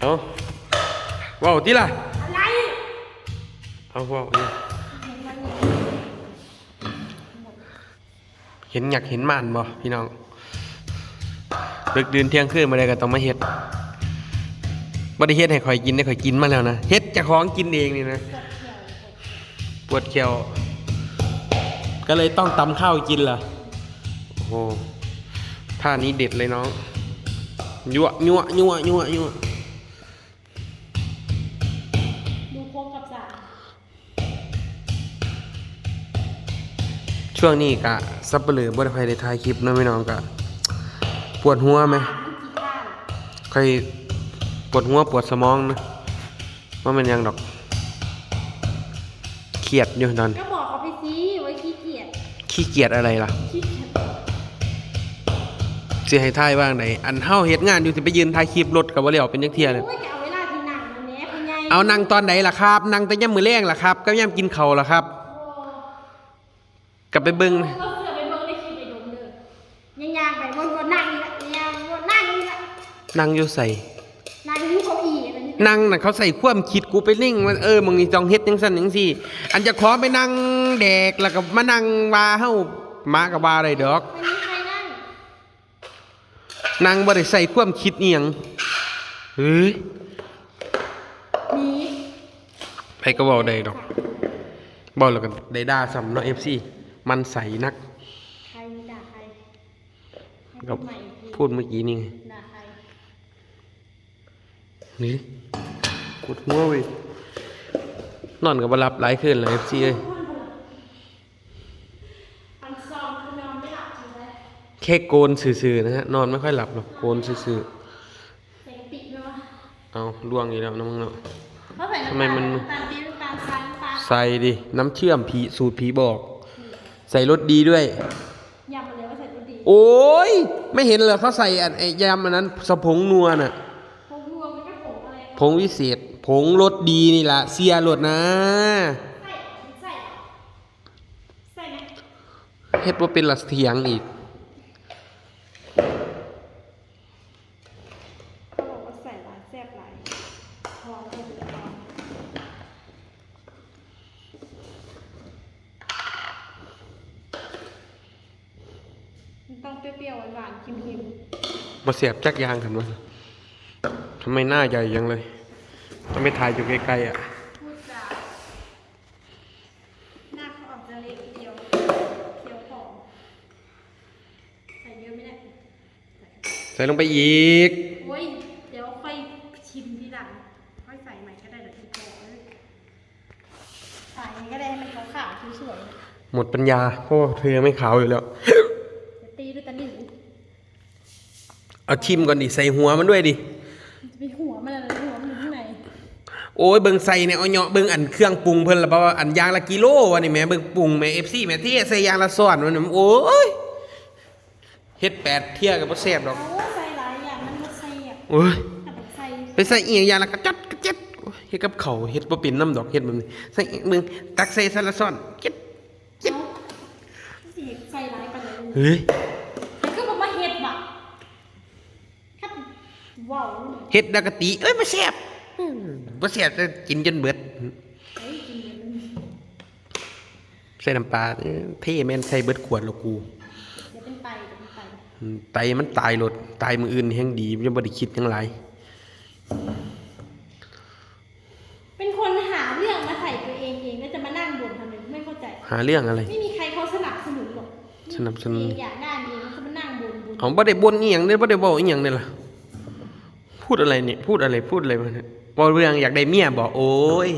เอาเว้าวที่ล่ะ อะไรเอาเว้าวนี่เห็นอยากเห็นม่านบ่พี่น้องดึกดื่นเที่ยงคืนมาได้ก็ต้องมาเฮ็ดบ่ได้เฮ็ดให้ข่อยกินได้ข่อยกินมาแล้วนะเฮ็ดเจะของกินเองนี่นะปวดเขียว ก็เลยต้องตำข้าวกินล่ะโอ้โหท่านี้เด็ดเลยน้องยั่วยั่วยั่วยั่วยั่ว ช่วงนี้กะซับเปลือบ่ได้ค่อยได้ถ่ายคลิปเนาะพี่น้องกะปวดหัวไหมมันกี่ข้าวค่อยปวดหัวปวดสมองนะว่ามันยังดอกเครียดอยู่ตอนก็บอกเขาไปสิไว้ขี้เกียจขี้เกียจอะไรล่ะขี้เกียจสิให้ถ่ายบ้างไหนอันเฮาเฮ็ดงานอยู่สิไปยืนถ่ายคลิปรถกับบ่แล้วเป็นจังเที่ยเลยโอ้ยจะเอาเวลาที่นั่งนะแหม่เป็นไงเอานั่งตอนไหนล่ะครับ นั่งแต่ย่ำมือแรงล่ะครับก็ย่ำกินข้าวล่ะครับโอ้ กลับไปเบิ่งเราเสือไปเบิ่งได้ขี้ไปดมเลยยังยางไปบนบนนั่งนี่ละยางบนนั่งนี่ละนั่งอยู่ใส่นั่งอยู่เก้าอี้อะไรนี่นั่งน่ะเขาใส่ความคิดกูไปนิ่งว่าเออมึงนี่ต้องเฮ็ดจังซั่นจังซี่ อันจะขอไปนั่งแดกแล้วก็มานั่งว่าเฮามากับว่าได้ดอกวันนี้ใครนั่งนั่งบ่ได้ใส่ความคิดอีหยังเฮ้ยหนีไผก็เว้าได้ดอกบ่แล้วก็ได้ด่าซ้ำเนาะ FC มันใส่นัก ใครด่าใครให้ก็พูดใหม่อีกทีพูดเมื่อกี้นี่ไงด่าใครนี่กดหัวเว้ยนอนก็บ่หลับหลายคืนแล้ว FC เอ้ยอันซองคือนอนไม่หลับจริงไหมแค่โกนซื่อๆนะฮะนอนไม่ค่อยหลับหรอกโกนซื่อเสียงปิดไหมวะๆเอาล่วงอีกแล้วนะมึงเนาะเพราะใส่ทำไมมันน้ำตาลปี๊บน้ำตาลทรายน้ำตาลใส่ดิ น้ำเชื่อมผีสูตรผีบอก ใส่รสดีด้วย ยำมาเลยว่าใส่ตัวดีโอ้ย ไม่เห็นเหรอเขาใส่อันไอ้ยำอันนั้นสะผงนัวน่ะ ผงรวมมันก็ผงอะไร ผงวิเศษ ผงรสดีนี่ล่ะ เสียรสนะ ใส่ ใส่ ใส่ไหม เฮ็ดว่าเป็นหลักเถียงอีก เขาบอกว่าใส่หลายแซ่บหลายหอมเผ็ดหอมมันต้อง เปรี้ยวๆหวานๆเค็มมาเสียบจักยางกันวะทำไมหน้าใหญ่ยังเลยทำไมถ่ายอยู่ไกลๆอะ ๆพูดจาหน้าเขาออกจะเล็กเดียวเคี้ยวผอมใส่เยอะไม่ได้ใส่ลงไปอีก โอ้ยเดี๋ยวค่อยชิมทีหลัง ค่อยใส่ใหม่ก็ได้เดี๋ยวทีโตเลยใส่ก็ได้ให้มันขาวๆสวยหมดปัญญาเพราะว่าเธอไม่ขาวอยู่แล้ว ๆเดี๋ยวตีด้วยตะหลิว เอาชิมก่อนดิ ใส่หัวมันด้วยดิ จะไปหัวมันอะไรหัวมันอยู่ข้างในโอ้ยเบิ่งใส่เนี่ยเอาเหาะเบิ่งอันเครื่องปรุงเพิ่นละเพราะว่าอันยางละกิโลวะนี่แหม่เบิ่งปรุงแหม่ FC แหม่ที่ใส่ยางละซ้อนวะนี่โอ้ยเฮ็ดแปดเที่ยก็บ่แซ่บดอก เอาใส่หลายอย่างมันมาใส่อะโอ้ย แต่ผมใส่ไปใส่อีหยังยางละกระจัดกระจัดโอ้ยเฮ็ดกับเขาวเฮ็ดบ่เป็นน้ำดอกเฮ็ดแบบนี้ใส่อีกมึงตักใส่ซะละซ้อนเจ็ดเอาสิใส่หลายกันเลยเฮ้ย แต่ก็บอกว่าเห็ดบ่ะครับว้าว เฮ็ดดักกะติเอ้ยบ่แซ่บอืมบ่แซ่บจะกินจนเบิดเฮ้ยกินเลยมันใส่น้ำปลาเอ้ยเท่แม่นใส่เบิดขวดแล้วกูเดี๋ยวเป็นไตเดี๋ยวเป็นไตอืมไตมันตายโลดตายมื้ออื่นแฮงดีมันจะบ่ได้คิดหยังหลายเป็นคนหาเรื่องมาใส่ตัวเองเองแล้วจะมานั่งบ่นทำไมไม่เข้าใจ หาเรื่องอะไร ไม่มีใครเขาสนับสนุนหรอกสนับสนุนเองอยากได้เองแล้วก็มานั่งบ่นบ่นเอาบ่ได้บ่นอีหยังเด้อบ่ได้เว้าอีหยังเด้อล่ะ พูดอะไรเนี่ยพูดอะไรพูดอะไรมาเนี่ยบ่เรื่องอยากได้เมียบ่โอ้ย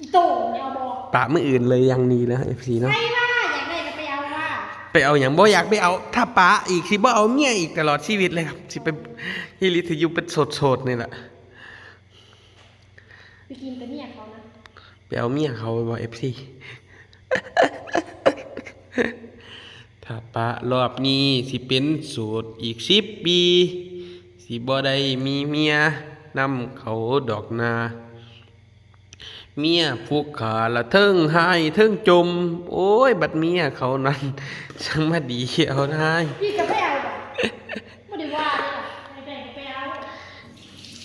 อีโต่งเนี่ยเอาบอกปะมื้ออื่นเลยยังนี้แล้ว FC เนาะใครว่าอยากได้ก็ไปเอาว่าไปเอาหยังบ่อยากไปเอา ถ้าปะอีกสิบ่เอาเมียอีกตลอดชีวิตเลยครับสิไปฮิริทอยู่เป็นโสดๆนี่แหละไปกินแต่เนี่ยเขานะไปเอาเมียเขาไปบ่ FC ถ้าปะรอบนี้สิเป็นโสดอีก10ปี สิบ่ได้มีเมียนำเขาดอกนา เมียผูกขาละเทิงหายเทิงจม โอ้ย บัดเมียเขานั้นช่างมาดีเอาได้พี่จะไปเอาไม่ได้ว่าเลยล่ะอยากได้ก็ไปเอา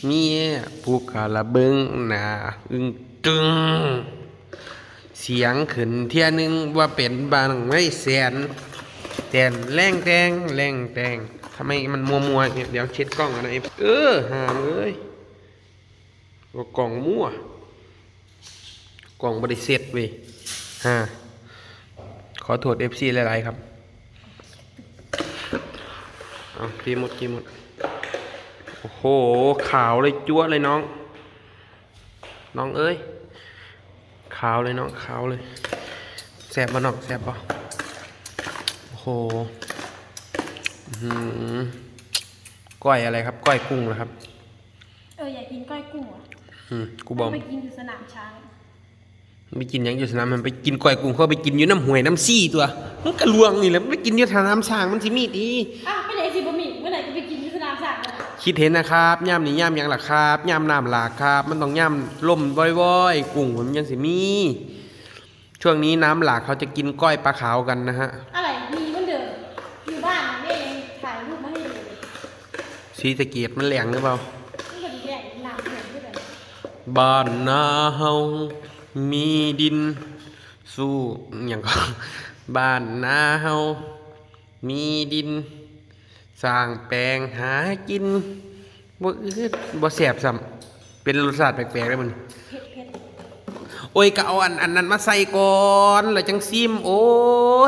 มีผู้กาละเบิงหนาอึงตึงเสียงขึ้นเที่ยนึงว่าเป็นบางไม่แสนแตนแรงแตงแรงแตง ทำไมมันมัวมัวเนี่ยเดี๋ยวเช็ดกล้องกันะเอฟเออหามเอ้ยว่ากล่องมั่ว กล่องบริเสธเว้ยฮะขอโทษเอฟซีหลาย ๆ ครับเอากินหมดกินหมด โอ้โห ขาวเลยจั๊วเลยน้อง น้องเอ้ย ขาวเลยน้องขาวเลยแสบมาน้องแสบปะโอ้โห ก้อยอะไรครับ ก้อยกุ้งเหรอครับ เอออยากกินก้อยกุ้งอะอืมกูบอกไปกินอยู่สนามช้างไปกินหยังอยู่สนามมันไปกินก้อยกุ้งเขาไปกินอยู่น้ำห่วยน้ำซี่ตัวมันกระลวงนี่แหละมันไปกินอยู่สนามช้างมันสิมีดีอ้าวไปไหนสิบะหมี่เมื่อไหร่จะไปกินที่สนามช้างเนี่ยคิดเห็นนะครับย่ามนี่ย่ามหยังล่ะครับย่ามน้ำหลากครับ มันต้องย่ามล่มว่อยๆกุ้งมันยังสิมี ช่วงนี้น้ำหลากเขาจะกินก้อยปลาขาวกันนะฮะ อะไรมีเหมันเดิมอยู่บ้านแม่ยังถ่ายรูปมาให้ดูเลย สีสะเกียดมันแหลงหรือเปล่ามันก็ดีแดงน้ำเหมือนกันบ้านนาเฮามีดิน สู้อย่างก็บ้านนาเฮามีดิน สร้างแปลงหากินบ่อืดบ่แสบซ้ำเป็นรสชาติแปลกๆได้มันเผ็ดเผ็ด โอ้ยก็เอาอันอันนั้นมาใส่ก่อนแล้วจังซิม โอ้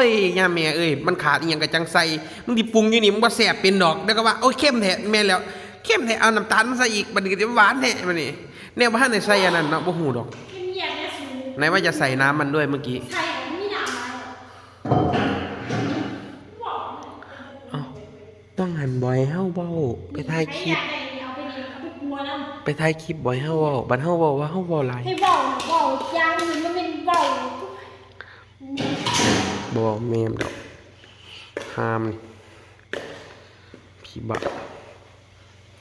ยย่าแม่เอ้ยมันขาดอีหยังก็จังใส่มึงดิปรุงอยู่นี่มึงบ่แสบเป็นดอกแล้วก็ว่าโอ้ยเข้มแท้แม่นแล้วเข้มแท้เอาน้ำตาลมาใส่อีกบัดนี้ก็สิหวานแท้บัดนี้แนวบ่ทันได้ใส่อันนั้นเนาะบ่ฮู้ดอกเป็นเมียแม่สูไหนว่าจะใส่น้ำมันด้วยเมื่อกี้ใครของมีน้ำมาบอกต้องหันบ่อยเฮาเว้าไปถ่ายคลิป เอาไปกลัวน้ำไปถ่ายคลิปบ่อยเฮาเว้าบัดเฮาเว้าว่าเฮาเว้าหลายให้เบาเบายางอื่นมันเป็นเบาบ่แม่นดอกห้ามนี่พี่บา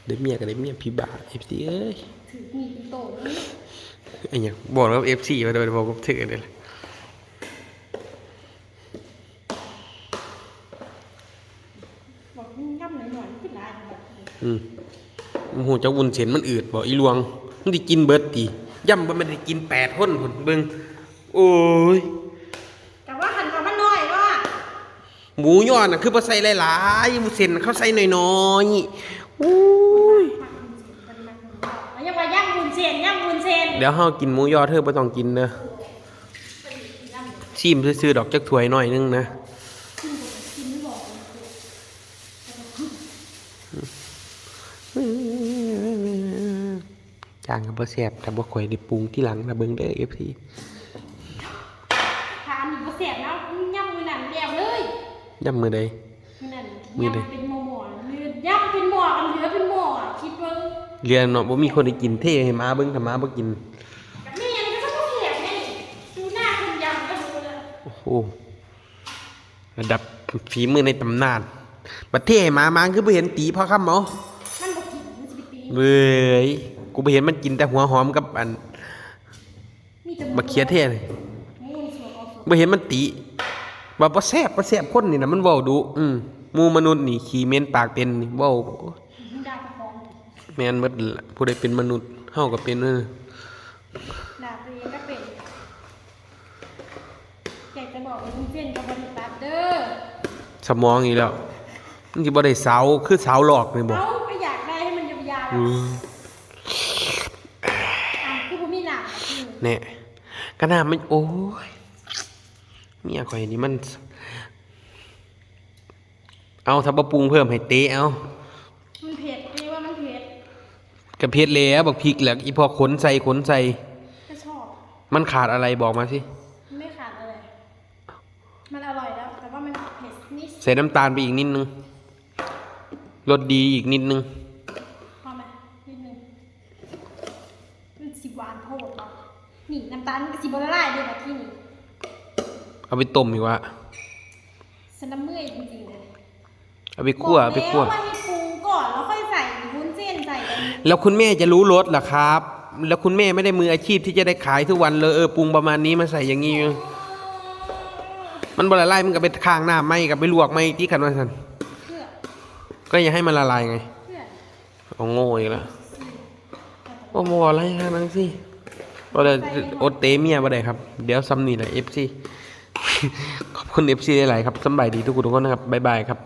ได้เมียก็ได้เมียพี่บา FC เอ้ยถือมีเป็นโตนี่ไอ้หยังบอกแล้ว FC มาโดยบอกกับถือเลยบอกง่ำหน่อยหน่อยๆขึ้นได้แบบอืมโอ้โหเจ้าวุ้นเส้นมันอืดบอกอีหลวง มันได้กินเบิดตีย่ำบ่มันได้กินแปดคนพุ่นเบิ่งโอ้ยแต่ว่าหันกับมันน้อยว่าหมูยอน่ะคือบ่ใส่หลายๆหมูเส้นเขาใส่น้อยๆโอ้ยแล้วยังว่าย่างบุญเซนย่างบุญเซนเดี๋ยวเฮากินหมูยอเธอบ่ต้องกินเด้อชิมซื่อๆดอกจักถ้วยหน่อยนึงนะ กินไม่บอก จางก็บ่แซ่บแต่บ่ค่อยได้ปรุงที่หลังนะเบิ่งเด้อ FC ทานอีกก็เสียบแล้วย่ำมือหนังเดียวเลยย่ำมื้อใดมือหนังมือใดย่ำเป็นหมอหมอมือย่ำเป็นหมอกันเหลือเป็นหมออะคิดเบิ้งเรียนเนาะบ่มีคนได้กินเท่ให้หมาเบิ่งถ้าหมาบ่กินกับแม่ยังก็ต้องเสียบไงดูหน้าคุณยำก็รู้แล้วโอ้โหระดับฝีมือในตำนานประเทศหมามาคือบ่เห็นตีพ่อคำเมามันบอกกินมันจะไปตีเว้ย กูบ่เห็นมันกินแต่หัวหอมกับอันมีแต่บักเขียเทศเลยมูนสัวเอาสัวบ่เห็นมันติว่าบ่แซ่บบ่แซ่บคนนี่น่ะมันเว้าดุอืมหมู่มนุษย์นี่ขี้เหม็นปากเป็นนี่เว้ามันด่าประคองแม่นเบิดนั่นล่ะผู้ใดเป็นมนุษย์เฮาก็เป็นเออด่าตัวเองก็เป็นอยากจะบอกว่าคุณเจนกับบริษัทเด้อสมองอีกแล้วมันสิบ่ได้เสาคือเสาหลอกนี่บ่เอ้าก็อยากได้ให้มันยาวๆ อื อะ ม อะคือผมมีหนั กอืมแน่กะน้ามันโอ้ยเมียข่อยนี่มัน เอาถ้าบ่ปรุงเพิ่มให้เตะเอามันเผ็ดนี่ว่ามันเผ็ดกระเพ็ดแล้วบักพริกแหละอีพอขนใส่ขนใส่ ก็ชอบ มันขาดอะไรบอกมาสิมันไม่ขาดอะไร มันอร่อยแล้ว แต่ว่ามันเผ็ดนิดใส่น้ำตาลไปอีกนิดนึงรสดีอีกนิดนึง พอไหมนิดนึงมันสิหวานโพดเนาะนี่น้ำ ตาลมันก็สิบละลายด้วยแบบที่นี่เอาไปต้มอีกว่าฉันน้ำเมื่อยจริงๆเลยเอาไปคั่วเอาไปคั่ว บอกแล้วว่าให้ปรุงก่อนแล้วค่อยใส่วุ้นเส้นใส่กันแล้วคุณแม่จะรู้รสเหรอครับ แล้วคุณแม่ไม่ได้มืออาชีพที่จะได้ขายทุกวันเลยเออปรุงประมาณนี้มาใส่อย่างนี้ มันบละลายมันก็ไปค้างหน้าไหมกับไปลวกไหมที่ขันว่าสันเพื่อก็อย่าให้มันละลายไงเพื่อ เอาโง่อีกแล้วเโอ้โหอะไรฮะนังสิ บ่ได้อดเตเมียบ่ได้ครับ เดี๋ยวซ้ำนี่แหละ FC ขอบคุณ FC หลายๆครับสบายดีทุกคนทุกคนนะครับบ๊ายบายครับ